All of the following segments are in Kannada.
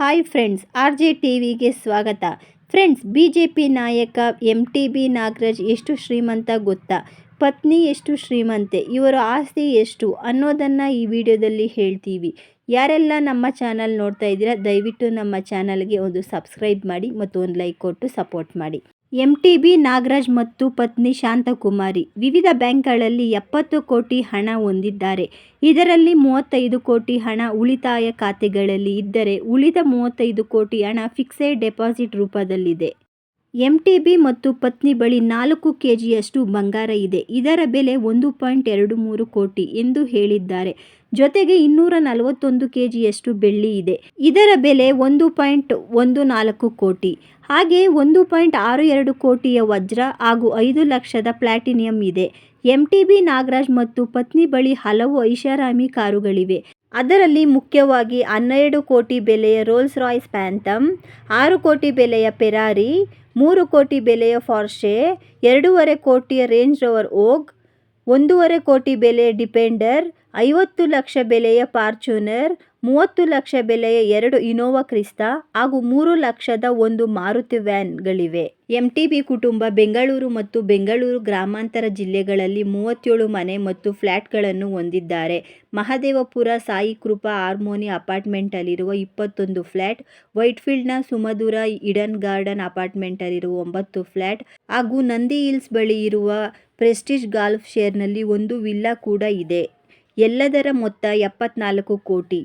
Hi friends R J T ವಿಗೆ ಸ್ವಾಗತ. ಫ್ರೆಂಡ್ಸ್ ಬಿ ಜೆ ಪಿ ನಾಯಕ ಎಂ ಟಿ ಬಿ ನಾಗರಾಜ್ ಎಷ್ಟು ಶ್ರೀಮಂತ ಗೊತ್ತಾ? ಪತ್ನಿ ಎಷ್ಟು ಶ್ರೀಮಂತೆ? ಇವರ ಆಸ್ತಿ ಎಷ್ಟು ಅನ್ನೋದನ್ನು ಈ ವಿಡಿಯೋದಲ್ಲಿ ಹೇಳ್ತೀವಿ. ಯಾರೆಲ್ಲ ನಮ್ಮ ಚಾನಲ್ ನೋಡ್ತಾ ಇದ್ದೀರಾ, ದಯವಿಟ್ಟು ನಮ್ಮ ಚಾನಲ್ಗೆ ಒಂದು ಸಬ್ಸ್ಕ್ರೈಬ್ ಮಾಡಿ ಮತ್ತು ಒಂದು ಲೈಕ್ ಕೊಟ್ಟು ಸಪೋರ್ಟ್ ಮಾಡಿ. ಎಂ ಟಿ ಬಿ ನಾಗರಾಜ್ ಮತ್ತು ಪತ್ನಿ ಶಾಂತಕುಮಾರಿ. ವಿವಿಧ ಬ್ಯಾಂಕ್ಗಳಲ್ಲಿ ಎಪ್ಪತ್ತು ಕೋಟಿ ಹಣ ಹೊಂದಿದ್ದಾರೆ. ಇದರಲ್ಲಿ ಮೂವತ್ತೈದು ಕೋಟಿ ಹಣ ಉಳಿತಾಯ ಖಾತೆಗಳಲ್ಲಿ ಇದ್ದರೆ ಉಳಿದ ಮೂವತ್ತೈದು ಕೋಟಿ ಹಣ ಫಿಕ್ಸೆಡ್ ಡೆಪಾಸಿಟ್ ರೂಪದಲ್ಲಿದೆ. ಎಂ ಟಿ ಬಿ ಮತ್ತು ಪತ್ನಿ ಬಳಿ ನಾಲ್ಕು ಕೆಜಿಯಷ್ಟು ಬಂಗಾರ ಇದೆ. ಇದರ ಬೆಲೆ ಒಂದು ಪಾಯಿಂಟ್ ಎರಡು ಮೂರು ಕೋಟಿ ಎಂದು ಹೇಳಿದ್ದಾರೆ. ಜೊತೆಗೆ ಇನ್ನೂರ ನಲವತ್ತೊಂದು ಕೆಜಿಯಷ್ಟು ಬೆಳ್ಳಿ ಇದೆ. ಇದರ ಬೆಲೆ ಒಂದು ಪಾಯಿಂಟ್ ಒಂದು ನಾಲ್ಕು ಕೋಟಿ. ಹಾಗೆ ಒಂದು ಪಾಯಿಂಟ್ ಆರು ಎರಡು ಕೋಟಿಯ ವಜ್ರ ಹಾಗೂ ಐದು ಲಕ್ಷದ ಪ್ಲಾಟಿನಿಯಂ ಇದೆ. ಎಂ ಟಿ ಬಿ ನಾಗರಾಜ್ ಮತ್ತು ಪತ್ನಿ ಬಳಿ ಹಲವು ಐಷಾರಾಮಿ ಕಾರುಗಳಿವೆ. ಅದರಲ್ಲಿ ಮುಖ್ಯವಾಗಿ ಹನ್ನೆರಡು ಕೋಟಿ ಬೆಲೆಯ ರೋಲ್ಸ್ ರಾಯ್ಸ್ ಪ್ಯಾಂಥಮ್, ಆರು ಕೋಟಿ ಬೆಲೆಯ ಪೆರಾರಿ ಮೂರು ಕೋಟಿ ಬೆಲೆಯ ಫಾರ್ಷೆ ಎರಡೂವರೆ ಕೋಟಿಯ ರೇಂಜ್ ರೋವರ್ ಓಗ್, ಒಂದೂವರೆ ಕೋಟಿ ಬೆಲೆಯ ಡಿಪೆಂಡರ್, ಐವತ್ತು ಲಕ್ಷ ಬೆಲೆಯ ಫಾರ್ಚೂನರ್ ಮೂವತ್ತು ಲಕ್ಷ ಬೆಲೆಯ ಎರಡು ಇನೋವಾ ಕ್ರಿಸ್ತ ಹಾಗೂ ಮೂರು ಲಕ್ಷದ ಒಂದು ಮಾರುತಿ ವ್ಯಾನ್ಗಳಿವೆ. ಎಂಟಿಬಿ ಕುಟುಂಬ ಬೆಂಗಳೂರು ಮತ್ತು ಬೆಂಗಳೂರು ಗ್ರಾಮಾಂತರ ಜಿಲ್ಲೆಗಳಲ್ಲಿ ಮೂವತ್ತೇಳು ಮನೆ ಮತ್ತು ಫ್ಲ್ಯಾಟ್ಗಳನ್ನು ಹೊಂದಿದ್ದಾರೆ. ಮಹದೇವಪುರ ಸಾಯಿ ಕೃಪಾ ಹಾರ್ಮೋನಿ ಅಪಾರ್ಟ್ಮೆಂಟಲ್ಲಿರುವ ಇಪ್ಪತ್ತೊಂದು ಫ್ಲ್ಯಾಟ್ ವೈಟ್ಫೀಲ್ಡ್ನ ಸುಮಧುರ ಇಡನ್ ಗಾರ್ಡನ್ ಅಪಾರ್ಟ್ಮೆಂಟಲ್ಲಿರುವ ಒಂಬತ್ತು ಫ್ಲ್ಯಾಟ್ ಹಾಗೂ ನಂದಿ ಹಿಲ್ಸ್ ಬಳಿ ಇರುವ ಪ್ರೆಸ್ಟೀಜ್ ಗಾಲ್ಫ್ ಶೇರ್ನಲ್ಲಿ ಒಂದು ವಿಲ್ಲಾ ಕೂಡ ಇದೆ. ಎಲ್ಲದರ ಮೊತ್ತ ಎಪ್ಪತ್ನಾಲ್ಕು ಕೋಟಿ.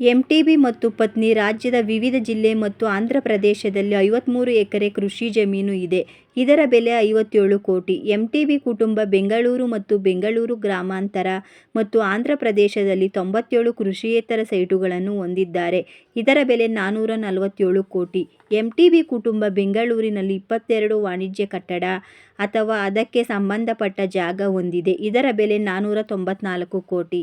ಎಂಟಿಬಿ ಮತ್ತು ಪತ್ನಿ ರಾಜ್ಯದ ವಿವಿಧ ಜಿಲ್ಲೆ ಮತ್ತು ಆಂಧ್ರ ಪ್ರದೇಶದಲ್ಲಿ ಐವತ್ತ್ಮೂರು ಎಕರೆ ಕೃಷಿ ಜಮೀನು ಇದೆ. ಇದರ ಬೆಲೆ ಐವತ್ತೇಳು ಕೋಟಿ. ಎಂಟಿಬಿ ಕುಟುಂಬ ಬೆಂಗಳೂರು ಮತ್ತು ಬೆಂಗಳೂರು ಗ್ರಾಮಾಂತರ ಮತ್ತು ಆಂಧ್ರ ಪ್ರದೇಶದಲ್ಲಿ ತೊಂಬತ್ತೇಳು ಕೃಷಿಯೇತರ ಸೈಟುಗಳನ್ನು ಹೊಂದಿದ್ದಾರೆ. ಇದರ ಬೆಲೆ ನಾನ್ನೂರ ನಲವತ್ತೇಳು ಕೋಟಿ. ಎಂಟಿಬಿ ಕುಟುಂಬ ಬೆಂಗಳೂರಿನಲ್ಲಿ ಇಪ್ಪತ್ತೆರಡು ವಾಣಿಜ್ಯ ಕಟ್ಟಡ ಅಥವಾ ಅದಕ್ಕೆ ಸಂಬಂಧಪಟ್ಟ ಜಾಗ ಹೊಂದಿದೆ. ಇದರ ಬೆಲೆ ನಾನ್ನೂರ ತೊಂಬತ್ನಾಲ್ಕು ಕೋಟಿ.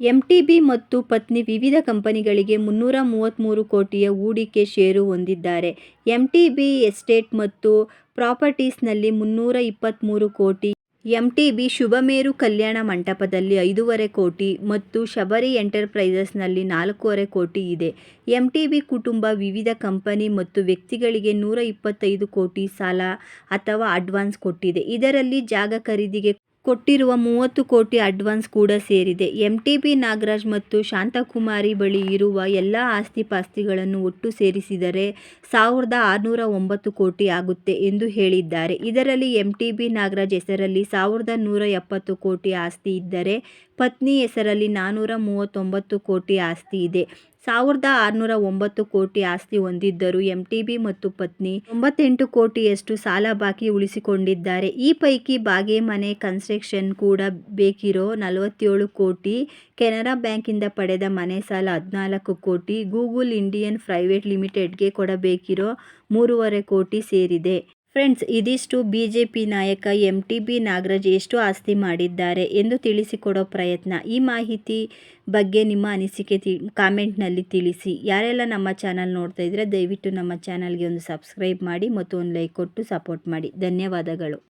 ಎಂಟಿಬಿ ಮತ್ತು ಪತ್ನಿ ವಿವಿಧ ಕಂಪನಿಗಳಿಗೆ ಮುನ್ನೂರ ಮೂವತ್ತ್ಮೂರು ಕೋಟಿಯ ಹೂಡಿಕೆ ಷೇರು ಹೊಂದಿದ್ದಾರೆ. ಎಂಟಿಬಿ ಎಸ್ಟೇಟ್ ಮತ್ತು ಪ್ರಾಪರ್ಟೀಸ್ನಲ್ಲಿ ಮುನ್ನೂರ ಇಪ್ಪತ್ತ್ಮೂರು ಕೋಟಿ, ಎಂಟಿಬಿ ಶುಭಮೇರು ಕಲ್ಯಾಣ ಮಂಟಪದಲ್ಲಿ ಐದೂವರೆ ಕೋಟಿ ಮತ್ತು ಶಬರಿ ಎಂಟರ್ಪ್ರೈಸಸ್ನಲ್ಲಿ ನಾಲ್ಕೂವರೆ ಕೋಟಿ ಇದೆ. ಎಂಟಿಬಿ ಕುಟುಂಬ ವಿವಿಧ ಕಂಪನಿ ಮತ್ತು ವ್ಯಕ್ತಿಗಳಿಗೆ ನೂರ ಇಪ್ಪತ್ತೈದು ಕೋಟಿ ಸಾಲ ಅಥವಾ ಅಡ್ವಾನ್ಸ್ ಕೊಟ್ಟಿದೆ. ಇದರಲ್ಲಿ ಜಾಗ ಖರೀದಿಗೆ ಕೊಟ್ಟಿರುವ ಮೂವತ್ತು ಕೋಟಿ ಅಡ್ವಾನ್ಸ್ ಕೂಡ ಸೇರಿದೆ. ಎಂಟಿಬಿ ನಾಗರಾಜ್ ಮತ್ತು ಶಾಂತಕುಮಾರಿ ಬಳಿ ಇರುವ ಎಲ್ಲ ಆಸ್ತಿಪಾಸ್ತಿಗಳನ್ನು ಒಟ್ಟು ಸೇರಿಸಿದರೆ ಸಾವಿರದ ಆರುನೂರ ಒಂಬತ್ತು ಕೋಟಿ ಆಗುತ್ತೆ ಎಂದು ಹೇಳಿದ್ದಾರೆ. ಇದರಲ್ಲಿ ಎಂಟಿಬಿ ನಾಗರಾಜ್ ಹೆಸರಲ್ಲಿ ಸಾವಿರದ ನೂರ ಎಪ್ಪತ್ತು ಕೋಟಿ ಆಸ್ತಿ ಇದ್ದರೆ ಪತ್ನಿ ಹೆಸರಲ್ಲಿ ನಾನ್ನೂರ ಮೂವತ್ತೊಂಬತ್ತು ಕೋಟಿ ಆಸ್ತಿ ಇದೆ. ಸಾವಿರದ ಆರುನೂರ ಒಂಬತ್ತು ಕೋಟಿ ಆಸ್ತಿ ಹೊಂದಿದ್ದರೂ ಎಂಟಿಬಿ ಮತ್ತು ಪತ್ನಿ ಒಂಬತ್ತೆಂಟು ಕೋಟಿಯಷ್ಟು ಸಾಲ ಬಾಕಿ ಉಳಿಸಿಕೊಂಡಿದ್ದಾರೆ. ಈ ಪೈಕಿ ಬಾಗೆ ಮನೆ ಕನ್ಸ್ಟ್ರಕ್ಷನ್ ಕೂಡ ಬೇಕಿರೋ ನಲವತ್ತೇಳು ಕೋಟಿ, ಕೆನರಾ ಬ್ಯಾಂಕಿಂದ ಪಡೆದ ಮನೆ ಸಾಲ ಹದಿನಾಲ್ಕು ಕೋಟಿ, ಗೂಗಲ್ ಇಂಡಿಯನ್ ಪ್ರೈವೇಟ್ ಲಿಮಿಟೆಡ್ಗೆ ಕೊಡಬೇಕಿರೋ ಮೂರುವರೆ ಕೋಟಿ ಸೇರಿದೆ. ಫ್ರೆಂಡ್ಸ್, ಇದಿಷ್ಟು ಬಿ ಜೆ ಪಿ ನಾಯಕ ಎಂ ಟಿ ಬಿ ನಾಗರಾಜ್ ಎಷ್ಟು ಆಸ್ತಿ ಮಾಡಿದ್ದಾರೆ ಎಂದು ತಿಳಿಸಿಕೊಡೋ ಪ್ರಯತ್ನ. ಈ ಮಾಹಿತಿ ಬಗ್ಗೆ ನಿಮ್ಮ ಅನಿಸಿಕೆ ತಿ ಕಾಮೆಂಟ್ನಲ್ಲಿ ತಿಳಿಸಿ. ಯಾರೆಲ್ಲ ನಮ್ಮ ಚಾನಲ್ ನೋಡ್ತಾ ಇದ್ದರೆ, ದಯವಿಟ್ಟು ನಮ್ಮ ಚಾನಲ್ಗೆ ಒಂದು ಸಬ್ಸ್ಕ್ರೈಬ್ ಮಾಡಿ ಮತ್ತು ಒಂದು ಲೈಕ್ ಕೊಟ್ಟು ಸಪೋರ್ಟ್ ಮಾಡಿ. ಧನ್ಯವಾದಗಳು.